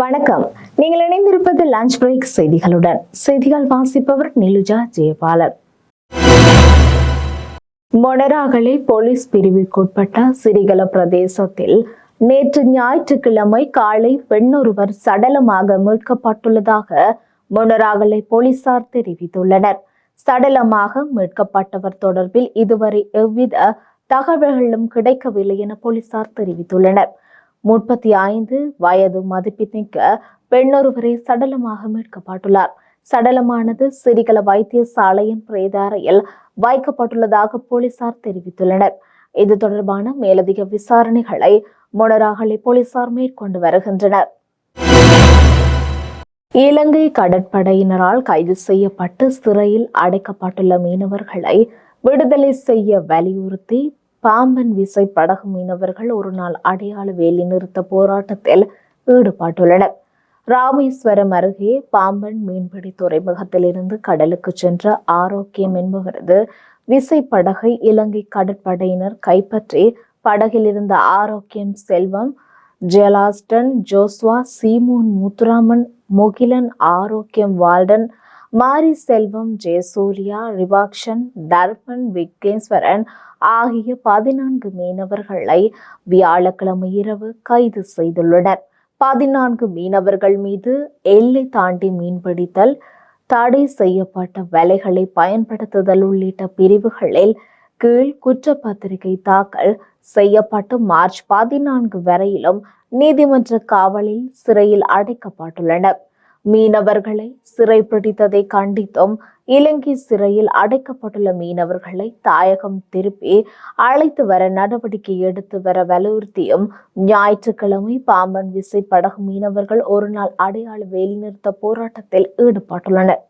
வணக்கம். நீங்கள் இணைந்திருப்பது லஞ்ச் பிரேக் செய்திகளுடன். செய்திகள் வாசிப்பவர் நிலுஜா ஜெயபாலன். மொனராகலை போலீஸ் பிரிவிற்குட்பட்ட சிறிகல பிரதேசத்தில் நேற்று ஞாயிற்றுக்கிழமை காலை பெண்ணொருவர் சடலமாக மீட்கப்பட்டுள்ளதாக மொனராகலை போலீசார் தெரிவித்துள்ளனர். சடலமாக மீட்கப்பட்டவர் தொடர்பில் இதுவரை எவ்வித தகவல்களும் கிடைக்கவில்லை என போலீசார் தெரிவித்துள்ளனர். முப்பத்தி ஐந்து வயது மதிப்பிமிக்க பெண்ணொருவரை சடலமாக மீட்கப்பட்டுள்ளார். சடலமானது சிறிகல வைத்தியசாலையின் பிரேதாரையில் வைக்கப்பட்டுள்ளதாக போலீசார் தெரிவித்துள்ளனர். இது தொடர்பான மேலதிக விசாரணைகளை மொனராகலை போலீசார் மேற்கொண்டு வருகின்றனர். இலங்கை கடற்படையினரால் கைது செய்யப்பட்டு சிறையில் அடைக்கப்பட்டுள்ள மீனவர்களை விடுதலை செய்ய வலியுறுத்தி பாம்பன் விசை படகு மீனவர்கள் ஒரு நாள் அடையாள வேலி நிறுத்த போராட்டத்தில் ஈடுபட்டுள்ளனர். ராமேஸ்வரம் அருகே பாம்பன் மீன்பிடி துறைமுகத்திலிருந்து கடலுக்கு சென்ற ஆரோக்கியம் என்பவரது விசை படகை இலங்கை கடற்படையினர் கைப்பற்றி படகில் இருந்த ஆரோக்கியம் செல்வம் ஜெலாஸ்டன் ஜோஸ்வா சீமோன் முத்துராமன் முகிலன் ஆரோக்கியம் வால்டன் மாரி செல்வம் ஜெயசூர்யா ரிவாக்ஷன் தர்பன் விக்னேஸ்வரன் ஆகிய பதினான்கு மீனவர்களை வியாழக்கிழமை இரவு கைது செய்துள்ளனர். பதினான்கு மீனவர்கள் மீது எல்லை தாண்டி மீன்பிடித்தல் தடை செய்யப்பட்ட வலைகளை பயன்படுத்துதல் உள்ளிட்ட பிரிவுகளில் கீழ் குற்றப்பத்திரிகை தாக்கல் செய்யப்பட்டு மார்ச் பதினான்கு வரையிலும் நீதிமன்ற காவலில் சிறையில் அடைக்கப்பட்டுள்ளனர். மீனவர்களை சிறைப்பிடித்ததை கண்டித்தும் இலங்கை சிறையில் அடைக்கப்பட்டுள்ள மீனவர்களை தாயகம் திருப்பி அழைத்து வர நடவடிக்கை எடுத்து வர வலியுறுத்தியும் ஞாயிற்றுக்கிழமை பாம்பன் விசை படகு மீனவர்கள் ஒரு நாள் அடையாள வேலைநிறுத்த போராட்டத்தில் ஈடுபட்டுள்ளனர்.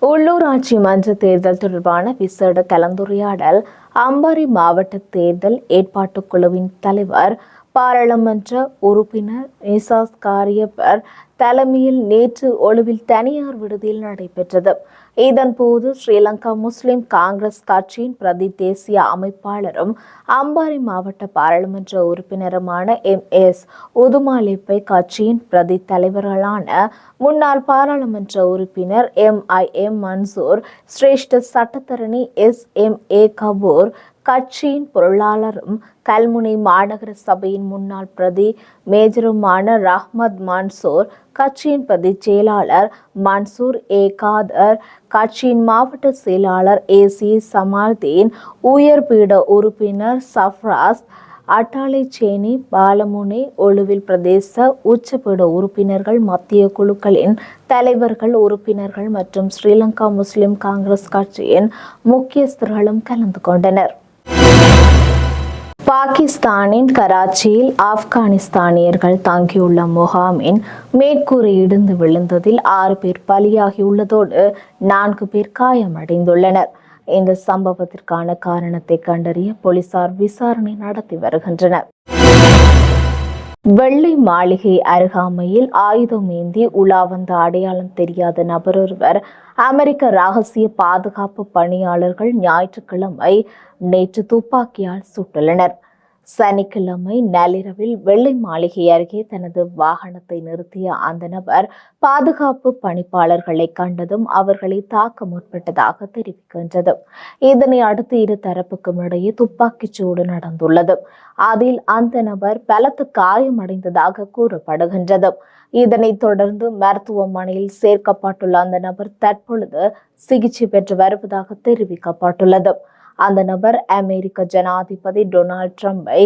உள்ளூராட்சி மன்ற தேர்தல் தொடர்பான விசேட கலந்துரையாடல் அம்பாறை மாவட்ட தேர்தல் ஏற்பாட்டுக் குழுவின் தலைவர் பாராளுமன்ற உறுப்பினர் நிசாஸ் காரியப்பர் தலைமையில் நேற்று ஒழுவில் தனியார் விடுதியில் நடைபெற்றது. இதன்போது ஸ்ரீலங்கா முஸ்லிம் காங்கிரஸ் கட்சியின் பிரதி தேசிய அமைப்பாளரும் அம்பாறை மாவட்ட பாராளுமன்ற உறுப்பினருமான எம் எஸ் உதுமாலிப்பை கட்சியின் பிரதி தலைவர்களான முன்னாள் பாராளுமன்ற உறுப்பினர் எம் ஐ எம் மன்சூர் சிரேஷ்ட சட்டத்தரணி எஸ் எம் ஏ கபூர் கட்சியின் பொருளாளரும் கல்முனை மாநகர சபையின் முன்னாள் பிரதி மேஜருமான ரஹ்மத் மன்சூர் கட்சியின் பிரதி செயலாளர் மன்சூர் ஏ. காதர் கட்சியின் மாவட்ட செயலாளர் ஏ. சி. சமால்தீன் உயர்பீட உறுப்பினர் சஃப்ராஸ் அட்டாளைச்சேனி பாலமுனை ஒழுவில் பிரதேச உச்சபீட உறுப்பினர்கள் மத்திய குழுக்களின் தலைவர்கள் உறுப்பினர்கள் மற்றும் ஸ்ரீலங்கா முஸ்லிம் காங்கிரஸ் கட்சியின் முக்கியஸ்தர்களும் கலந்து கொண்டனர். பாகிஸ்தானின் கராச்சியில் ஆப்கானிஸ்தானியர்கள் தங்கியுள்ள முகாமின் மேற்கூரை இடிந்து விழுந்ததில் ஆறு பேர் பலியாகியுள்ளதோடு நான்கு பேர் காயமடைந்துள்ளனர். இந்த சம்பவத்திற்கான காரணத்தை கண்டறிய போலீசார் விசாரணை நடத்தி வருகின்றனர். வெள்ளை மாளிகை அருகாமையில் ஆயுதம் ஏந்தி உலா வந்த அடையாளம் தெரியாத நபர் ஒருவர் அமெரிக்க ரகசிய பாதுகாப்பு பணியாளர்கள் ஞாயிற்றுக்கிழமை நேற்று துப்பாக்கியால் சுட்டுள்ளனர் சனிக்கிழமை நள்ளிரவில் வெள்ளை மாளிகை அருகே தனது வாகனத்தை நிறுத்திய அந்த நபர் பாதுகாப்பு பணிப்பாளர்களை கண்டதும் அவர்களை தாக்க முற்பட்டதாக தெரிவிக்கின்றது. இதனை அடுத்து இரு தரப்புக்கும் இடையே துப்பாக்கிச் சூடு நடந்துள்ளது. அதில் அந்த நபர் பலத்த காயமடைந்ததாக கூறப்படுகின்றது. இதனைத் தொடர்ந்து மருத்துவமனையில் சேர்க்கப்பட்டுள்ள அந்த நபர் தற்பொழுது சிகிச்சை பெற்று வருவதாக தெரிவிக்கப்பட்டுள்ளது. அந்த நபர் அமெரிக்க ஜனாதிபதி டொனால்ட் ட்ரம்பை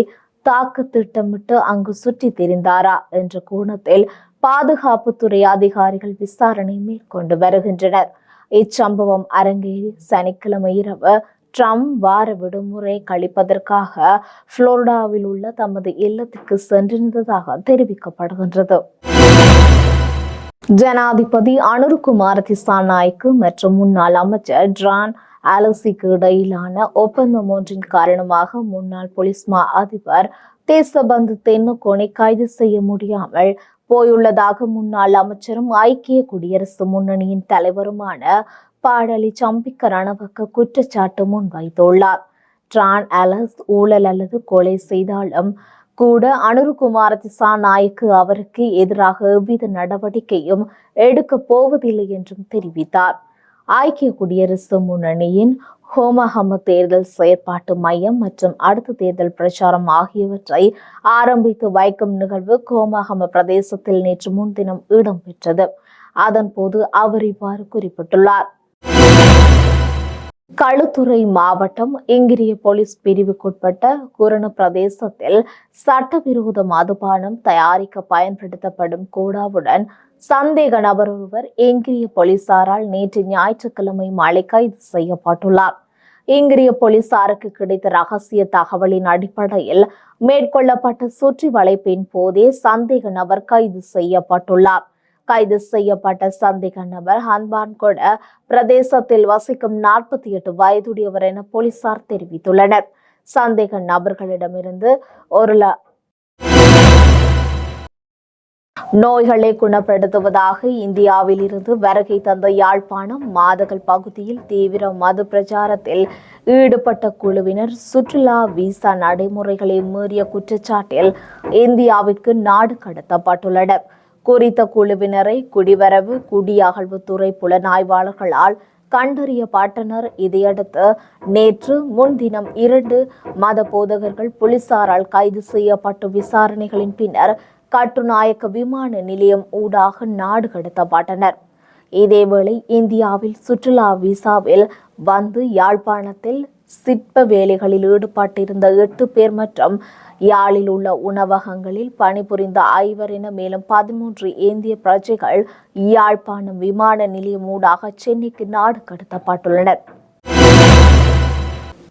தாக்க திட்டமிட்டு அங்கு சுற்றி திரிந்தாரா என்ற கோணத்தில் பாதுகாப்புத்துறை அதிகாரிகள் விசாரணை மேற்கொண்டு வருகின்றனர். இச்சம்பவம் அரங்கேறி சனிக்கிழமை இரவு ட்ரம்ப் வார விடுமுறை கழிப்பதற்காக புளோரிடாவில் உள்ள தமது இல்லத்துக்கு சென்றிருந்ததாக தெரிவிக்கப்படுகின்றது. ஜனாதிபதி அனுருகுமார் திசாநாய்க்கு மற்றும் முன்னாள் அமைச்சர் டிரான் ஆலோசிக்கு இடையிலான ஒப்பந்தம் ஒன்றின் காரணமாக முன்னாள் போலீஸ் மா அதிபர் தேசபந்து தென்னுகோனை கைது செய்ய முடியாமல் போயுள்ளதாக முன்னாள் அமைச்சரும் ஐக்கிய குடியரசு முன்னணியின் தலைவருமான பாடலி சம்பிக்க ரணவக்க குற்றச்சாட்டு முன்வைத்துள்ளார். டிரான் அலஸ் ஊழல் அல்லது கொலை செய்தாலும் கூட அனுருக்குமார திசா நாயக்கு அவருக்கு எதிராக எவ்வித நடவடிக்கையும் எடுக்கப் போவதில்லை என்றும் தெரிவித்தார். ஐக்கிய குடியரசு முன்னணியின் ஹோமஹம தேர்தல் செயற்பாட்டு மையம் மற்றும் அடுத்த தேர்தல் பிரச்சாரம் ஆகியவற்றை ஆரம்பித்து வைக்கும் நிகழ்வு கோமஹம பிரதேசத்தில் நேற்று முன்தினம் இடம்பெற்றது. அதன்போது அவர் இவ்வாறு குறிப்பிட்டுள்ளார். களுத்துறை மாவட்டம் இங்கிரிய போலீஸ் பிரிவுக்குட்பட்ட குரண பிரதேசத்தில் சட்டவிரோத மதுபானம் தயாரிக்க பயன்படுத்தப்படும் கூடாவுடன் சந்தேக நபர் ஒருவர் இங்கிரிய போலீசாரால் நேற்று ஞாயிற்றுக்கிழமை மாலை கைது செய்யப்பட்டுள்ளார். இங்கிரிய போலீசாருக்கு கிடைத்த ரகசிய தகவலின் அடிப்படையில் மேற்கொள்ளப்பட்ட சுற்றி வளைப்பின் போதே சந்தேக நபர் கைது செய்யப்பட்டுள்ளார். கைது செய்யப்பட்ட சந்தேக நபர் ஹன்பான்கொட பிரதேசத்தில் வசிக்கும் நாற்பத்தி எட்டு வயதுடையவர் என போலீசார் தெரிவித்துள்ளனர். சந்தேக நபர்களிடமிருந்து ஒரு ல நோய்களை குணப்படுத்துவதாக இந்தியாவில் இருந்து வருகை தந்த யாழ்ப்பாணம் மாதகள் பகுதியில் தீவிர மது பிரச்சாரத்தில் ஈடுபட்ட குழுவினர் சுற்றுலா விசா நடைமுறைகளை மீறிய குற்றச்சாட்டில் இந்தியாவிற்கு நாடு கடத்தப்பட்டுள்ளனர். குறித்த குழுவினரை குடிவரவு குடியகழ்வுத்துறை புலனாய்வாளர்களால் கண்டறியப்பட்டனர் இதையடுத்து நேற்று முன்தினம் இரண்டு மத போதகர்கள் போலீசாரால் கைது செய்யப்பட்டு விசாரணைகளின் பின்னர் கட்டுநாயக்க விமான நிலையம் ஊடாக நாடு கடத்தப்பட்டனர் இதேவேளை இந்தியாவில் சுற்றுலா விசாவில் வந்து யாழ்ப்பாணத்தில் சிற்ப வேலைகளில் ஈடுபட்டிருந்த எட்டு பேர் மற்றும் யாழில் உள்ள உணவகங்களில் பணிபுரிந்த ஐவர் என மேலும் பதிமூன்று இந்திய பிரஜைகள் யாழ்ப்பாணம் விமான நிலையம் ஊடாக சென்னைக்கு நாடு கடத்தப்பட்டுள்ளனர்.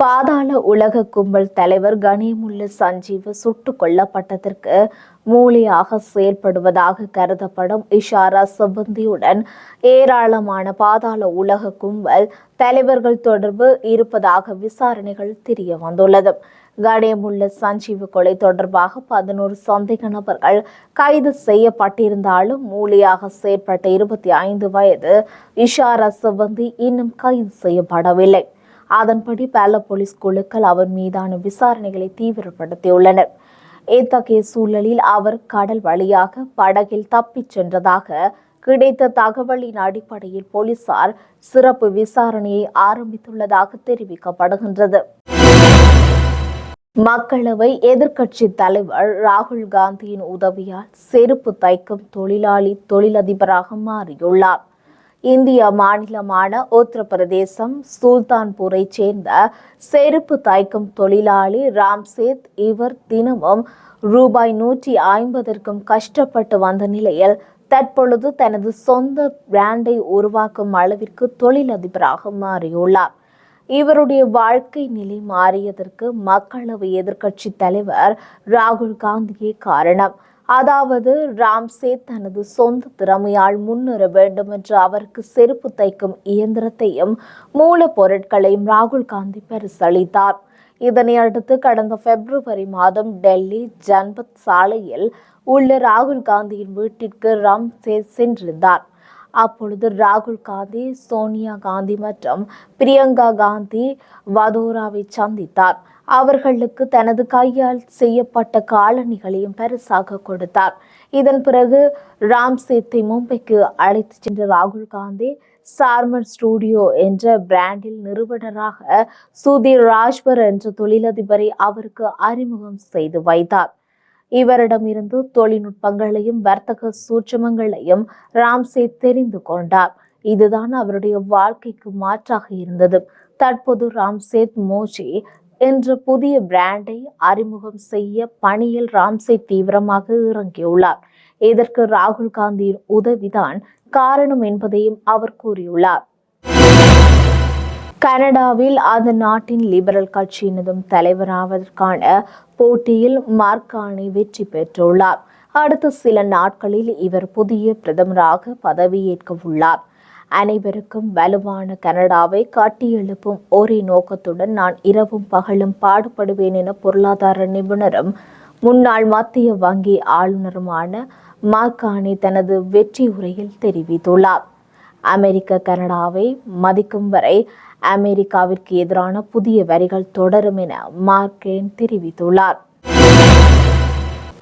பாதாள உலக கும்பல் தலைவர் கனிமுல்ல சஞ்சீவ் சுட்டுக் கொல்லப்பட்டதற்கு மூலியாக செயல்படுவதாக கருதப்படும் இஷாரா சிப்பந்தியுடன் ஏராளமான பாதாள உலக கும்பல் தலைவர்கள் தொடர்பு இருப்பதாக விசாரணைகள் தெரிய வந்துள்ளது. கணேமுள்ள சஞ்சீவ் கொலை தொடர்பாக பதினோரு சந்தேக நபர்கள் கைது செய்யப்பட்டிருந்தாலும் மூலியாக செயற்பட்ட இருபத்தி ஐந்து வயது இஷாரா சிவந்தி இன்னும் கைது செய்யப்படவில்லை. அதன்படி பல போலீஸ் குழுக்கள் அவர் மீதான விசாரணைகளை தீவிரப்படுத்தியுள்ளனர். இத்தகைய சூழலில் அவர் கடல் வழியாக படகில் தப்பிச் சென்றதாக கிடைத்த தகவலின் அடிப்படையில் போலீசார் சிறப்பு விசாரணையை ஆரம்பித்துள்ளதாக தெரிவிக்கப்படுகின்றது. மக்களவை எதிர்க்கட்சி தலைவர் ராகுல் காந்தியின் உதவியால் செருப்பு தைக்கும் தொழிலாளி தொழிலதிபராக மாறியுள்ளார். இந்திய மாநிலமான உத்தரப்பிரதேசம் சுல்தான்பூரை சேர்ந்த செருப்பு தைக்கும் தொழிலாளி ராம்சேத் இவர் தினமும் ரூபாய் நூற்றி ஐம்பதற்கும் கஷ்டப்பட்டு வந்த நிலையில் தற்பொழுது தனது சொந்த பிராண்டை உருவாக்கும் அளவிற்கு தொழிலதிபராக மாறியுள்ளார். இவருடைய வாழ்க்கை நிலை மாறியதற்கு மக்களவை எதிர்க்கட்சி தலைவர் ராகுல் காந்தியே காரணம். அதாவது ராம்சே தனது சொந்த திறமையால் முன்னேற வேண்டும் என்று அவருக்கு செருப்பு தைக்கும் இயந்திரத்தையும் மூலப்பொருட்களையும் ராகுல் காந்தி பரிசளித்தார். இதனை அடுத்து கடந்த பிப்ரவரி மாதம் டெல்லி ஜன்பத் சாலையில் உள்ள ராகுல் காந்தியின் வீட்டிற்கு ராம்சே சென்றிருந்தார். அப்பொழுது ராகுல் காந்தி சோனியா காந்தி மற்றும் பிரியங்கா காந்தி வதோராவை சந்தித்தார். அவர்களுக்கு தனது கையால் செய்யப்பட்ட காலணிகளையும் பரிசாக கொடுத்தார். இதன் பிறகு ராம்சேத்தை மும்பைக்கு அழைத்து சென்ற ராகுல் காந்தி சார்மர் ஸ்டூடியோ என்ற பிராண்டில் நிறுவனராக சுதீர் ராஜ்பர் என்ற தொழிலதிபரை அவருக்கு அறிமுகம் செய்து வைத்தார். இவரிடமிருந்து தொழில்நுட்பங்களையும் வர்த்தக சூட்சமங்களையும் ராம்சே தெரிந்து கொண்டார். இதுதான் அவருடைய வாழ்க்கைக்கு மாற்றாக இருந்தது. தற்போது ராம்சேத் மோஜி என்ற புதிய பிராண்டை அறிமுகம் செய்ய பணியில் ராம்சே தீவிரமாக இறங்கியுள்ளார். இதற்கு ராகுல் காந்தியின் உதவிதான் காரணம் என்பதையும் அவர் கூறியுள்ளார். கனடாவில் அந்த நாட்டின் லிபரல் கட்சியினதும் தலைவராவதற்கான போட்டியில் மார்கானி வெற்றி பெற்றுள்ளார். அடுத்த சில நாட்களில் இவர் புதிய பிரதமராக பதவியேற்க உள்ளார் அனைவருக்கும் வலுவான கனடாவை கட்டியெழுப்பும் ஒரே நோக்கத்துடன் நான் இரவும் பகலும் பாடுபடுவேன் என பொருளாதார நிபுணரும் முன்னாள் மத்திய வங்கி ஆளுநருமான மார்கானி தனது வெற்றி உரையில் தெரிவித்துள்ளார். அமெரிக்க கனடாவை மதிக்கும் வரை அமெரிக்காவிற்கு எதிரான புதிய வரிகள் தொடரும் என மார்கேன் தெரிவித்துள்ளார்.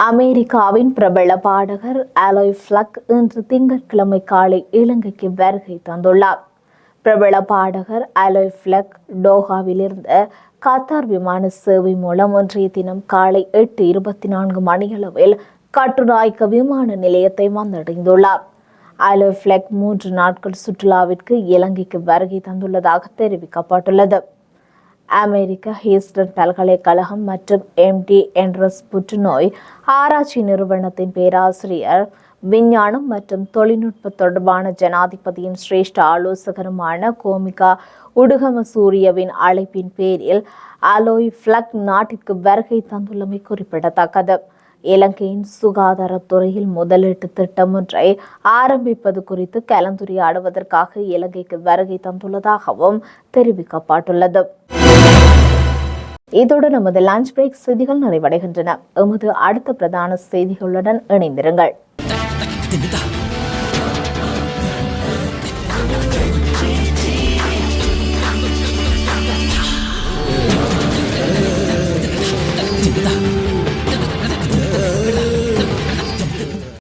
அமெரிக்காவின் பிரபல பாடகர் அலோய் ஃப்ளக் இன்று திங்கட்கிழமை காலை இலங்கைக்கு வருகை தந்துள்ளார். பிரபல பாடகர் அலோய் ஃப்ளக் டோஹாவிலிருந்து கத்தார் விமான சேவை மூலம் ஒன்றைய தினம் காலை எட்டு இருபத்தி நான்கு மணியளவில் கட்டுநாயக்க விமான நிலையத்தை வந்தடைந்துள்ளார். அலோய் ஃப்ளக் மூன்று நாட்கள் சுற்றுலாவிற்கு இலங்கைக்கு வருகை தந்துள்ளதாக தெரிவிக்கப்பட்டுள்ளது. அமெரிக்க ஹீஸ்டன் பல்கலைக்கழகம் மற்றும் எம்டி என்ட்ரஸ் புற்றுநோய் ஆராய்ச்சி நிறுவனத்தின் பேராசிரியர் விஞ்ஞானம் மற்றும் தொழில்நுட்ப தொடர்பான ஜனாதிபதியின் சிரேஷ்ட ஆலோசகருமான கோமிகா உடுகம சூரியவின் அழைப்பின் பேரில் அலோய் ஃப்ளக் நாட்டிற்கு வருகை தந்துள்ளமை குறிப்பிடத்தக்கது. இலங்கையின் சுகாதாரத்துறையில் முதலீட்டு திட்டம் ஒன்றை ஆரம்பிப்பது குறித்து கலந்துரையாடுவதற்காக இலங்கைக்கு வருகை தந்துள்ளதாகவும் தெரிவிக்கப்பட்டுள்ளது. இதோடு நமது லஞ்ச் பிரேக் செய்திகள் நிறைவடைகின்றன. எமது அடுத்த பிரதான செய்திகளுடன் இணைந்திருங்கள்.